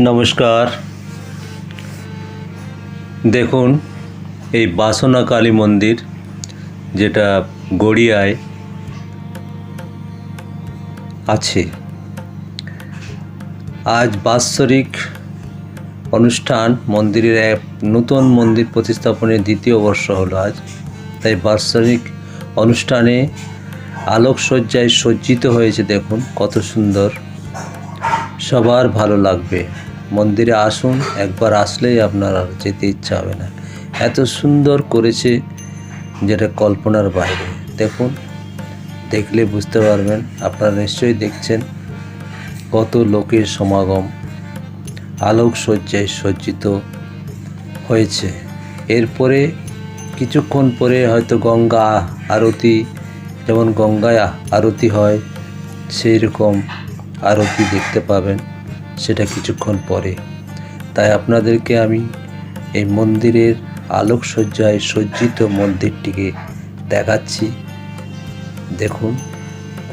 নমস্কার। দেখুন, এই বাসনা কালী মন্দির, যেটা গড়িয়ায় আছে। আজ বাৎসরিক অনুষ্ঠান, মন্দিরের এক নতুন মন্দির প্রতিস্থাপনের দ্বিতীয় বর্ষ হলো আজ। তাই বাৎসরিক অনুষ্ঠানে আলোকসজ্জায় সজ্জিত হয়েছে, দেখুন, কত সুন্দর। সবার ভালো লাগবে। মন্দিরে আসুন, একবার আসলেই আপনার আর যেতে ইচ্ছা হবে না। এত সুন্দর করেছে যেটা কল্পনার বাইরে। দেখুন, দেখলে বুঝতে পারবেন, আপনারা নিশ্চয়ই দেখছেন কত লোকের সমাগম, আলোকসজ্জায় সজ্জিত হয়েছে। এরপরে কিছুক্ষণ পরে হয়তো গঙ্গা আরতি, যেমন গঙ্গায় আরতি হয় সেই রকম আরতি দেখতে পাবেন। সেটা কিছুক্ষণ পরে। তাই আপনাদেরকে আমি এই মন্দিরের আলোকসজ্জায় সজ্জিত মন্দিরটিকে দেখাচ্ছি। দেখুন,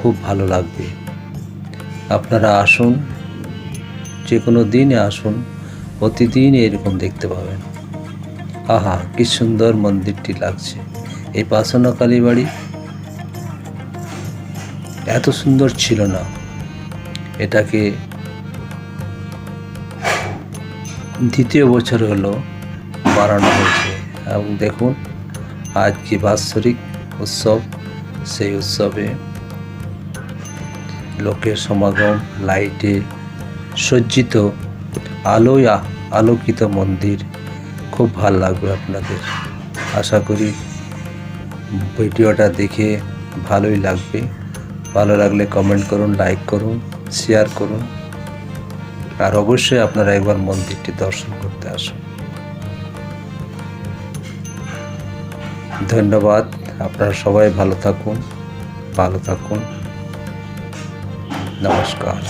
খুব ভালো লাগবে। আপনারা আসুন যে কোনো দিনে আসুন প্রতিদিন এরকম দেখতে পাবেন। আহা, কি সুন্দর মন্দিরটি লাগছে। এই পাসনা কালী বাড়ি এত সুন্দর ছিল না। এটাকে দ্বিতীয় বছর হলো বাড়ানো হয়েছে। এবং দেখুন, আজ কি বাৎসরিক উৎসব। সেই উৎসবে লোকের সমাগম, লাইটে সজ্জিত আলোয় আলোকিত মন্দির। খুব ভালো লাগবে আপনাদের। আশা করি ভিডিওটা দেখে ভালোই লাগবে। ভালো লাগলে কমেন্ট করুন লাইক করুন শেয়ার করুন। আর অবশ্যই আপনারা একবার মন্দিরটি দর্শন করতে আসুন। ধন্যবাদ। আপনারা সবাই ভালো থাকুন ভালো থাকুন। নমস্কার।